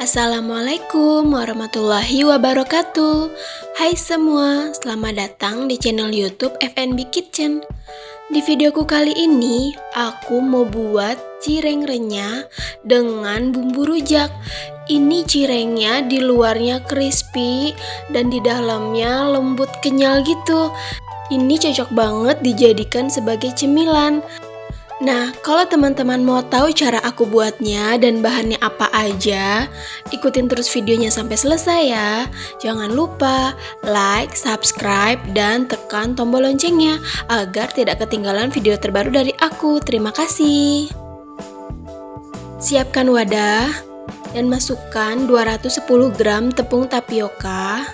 Assalamualaikum warahmatullahi wabarakatuh. Hai semua, selamat datang di channel youtube FNB Kitchen. Di videoku kali ini, aku mau buat cireng renyah dengan bumbu rujak. Ini cirengnya di luarnya crispy dan di dalamnya lembut kenyal gitu. Ini cocok banget dijadikan sebagai cemilan Nah, kalau teman-teman mau tahu cara aku buatnya dan bahannya apa aja, ikutin terus videonya sampai selesai ya. Jangan lupa like, subscribe, dan tekan tombol loncengnya agar tidak ketinggalan video terbaru dari aku. Terima kasih. Siapkan wadah dan masukkan 210 gram tepung tapioka,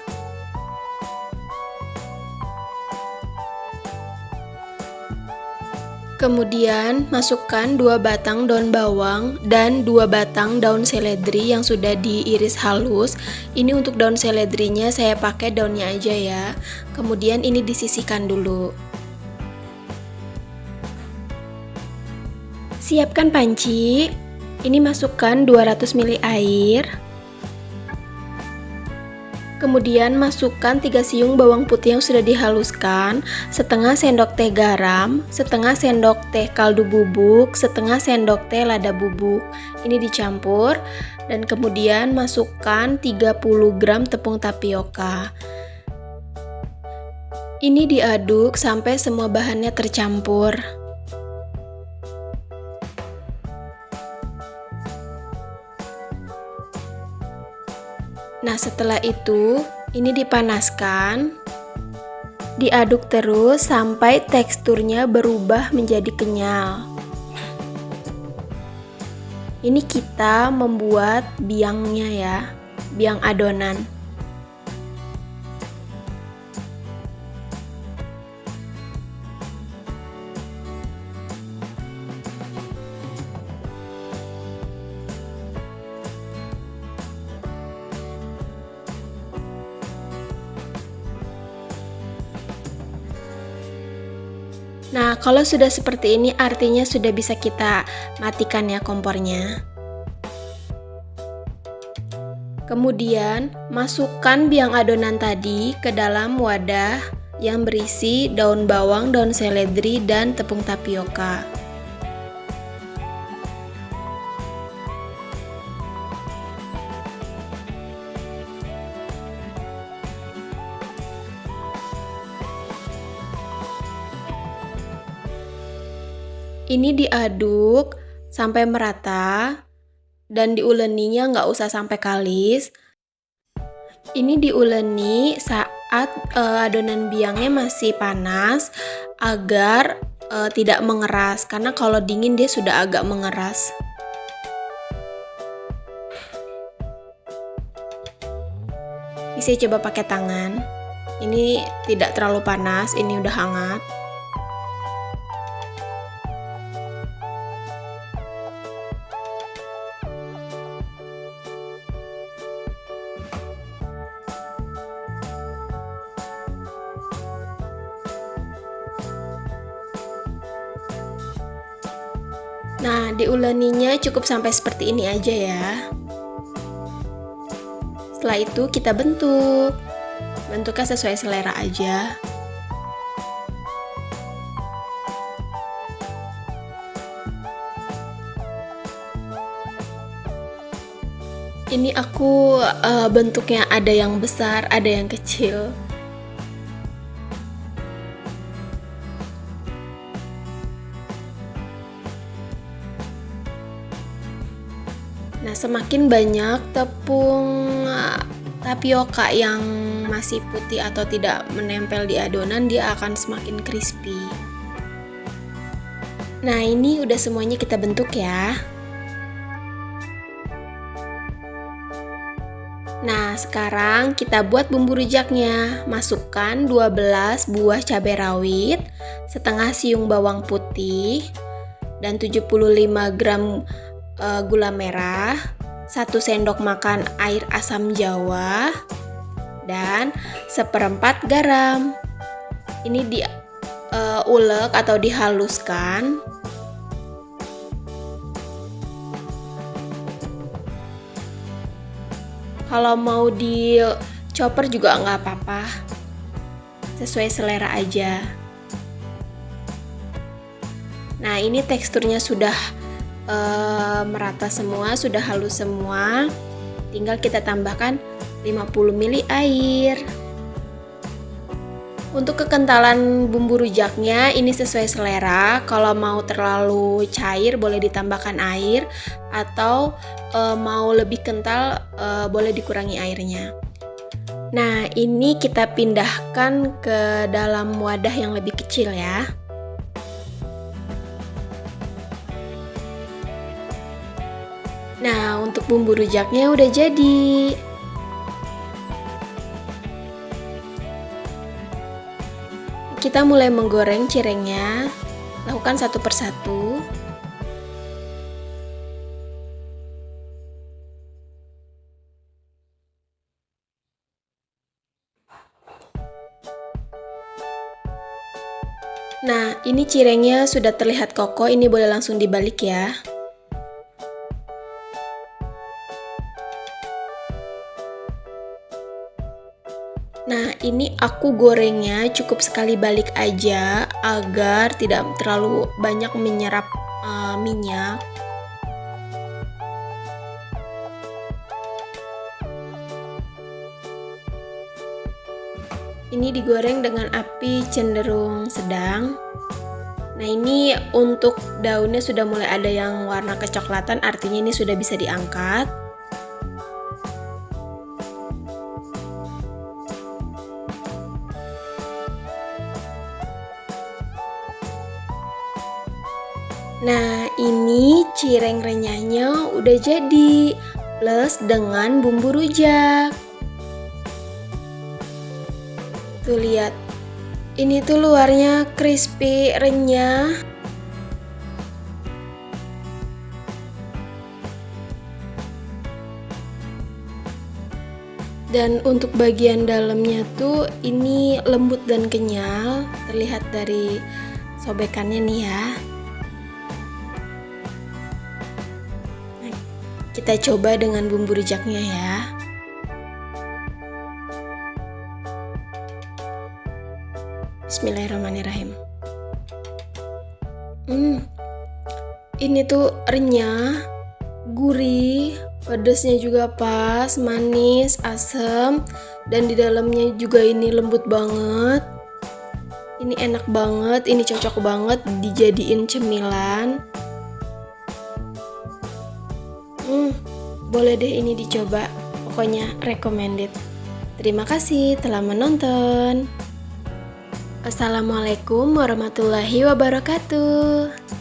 Kemudian masukkan dua batang daun bawang dan dua batang daun seledri yang sudah diiris halus. Ini untuk daun seledrinya saya pakai daunnya aja ya. Kemudian ini disisihkan dulu. Siapkan panci. Ini masukkan 200 ml air. Kemudian masukkan 3 siung bawang putih yang sudah dihaluskan, setengah sendok teh garam, setengah sendok teh kaldu bubuk, setengah sendok teh lada bubuk. Ini dicampur dan kemudian masukkan 30 gram tepung tapioka. Ini diaduk sampai semua bahannya tercampur. Nah, setelah itu ini dipanaskan. Diaduk terus sampai teksturnya berubah menjadi kenyal. Ini kita membuat biangnya ya, biang adonan. Nah, kalau sudah seperti ini artinya sudah bisa kita matikan ya kompornya. Kemudian, masukkan biang adonan tadi ke dalam wadah yang berisi daun bawang, daun seledri, dan tepung tapioka. Ini diaduk sampai merata dan diuleninya nggak usah sampai kalis. Ini diuleni saat uh, adonan biangnya masih panas agar uh, tidak mengeras karena kalau dingin dia sudah agak mengeras. Bisa coba pakai tangan. Ini tidak terlalu panas, ini udah hangat. Nah, diuleninya cukup sampai seperti ini aja ya. Setelah itu kita bentuk. Bentuknya sesuai selera aja. Ini aku uh, bentuknya ada yang besar, ada yang kecil. Nah, semakin banyak tepung eh, tapioka yang masih putih atau tidak menempel di adonan, dia akan semakin crispy. Nah, ini udah semuanya kita bentuk ya. Nah, sekarang kita buat bumbu rujaknya. Masukkan 12 buah cabai rawit, setengah siung bawang putih, dan 75 gram uh, gula merah, 1 sendok makan air asam jawa, dan seperempat garam. Ini di uh, ulek atau dihaluskan. Kalau mau di chopper juga nggak apa-apa. Sesuai selera aja. Nah, ini teksturnya sudah uh, merata semua, sudah halus semua. Tinggal kita tambahkan 50 ml air. Untuk kekentalan bumbu rujaknya ini sesuai selera. Kalau mau terlalu cair boleh ditambahkan air atau e, mau lebih kental e, boleh dikurangi airnya. Nah, ini kita pindahkan ke dalam wadah yang lebih kecil ya. Nah, untuk bumbu rujaknya udah jadi. Kita mulai menggoreng cirengnya. Lakukan satu persatu. Nah, ini cirengnya sudah terlihat kokoh, ini boleh langsung dibalik ya. Ini aku gorengnya cukup sekali balik aja agar tidak terlalu banyak menyerap uh, minyak. Ini digoreng dengan api cenderung sedang. Nah, ini untuk daunnya sudah mulai ada yang warna kecoklatan, artinya ini sudah bisa diangkat. Ini cireng renyahnya udah jadi plus dengan bumbu rujak. Tuh lihat. Ini tuh luarnya crispy, renyah. Dan untuk bagian dalamnya tuh ini lembut dan kenyal, terlihat dari sobekannya nih ya. Kita coba dengan bumbu rujaknya ya. Bismillahirrahmanirrahim. Hmm, ini tuh renyah, gurih, pedasnya juga pas, manis, asam, dan di dalamnya juga ini lembut banget. Ini enak banget, ini cocok banget dijadiin cemilan. Hmm, boleh deh ini dicoba. Pokoknya recommended. Terima kasih telah menonton. Assalamualaikum warahmatullahi wabarakatuh.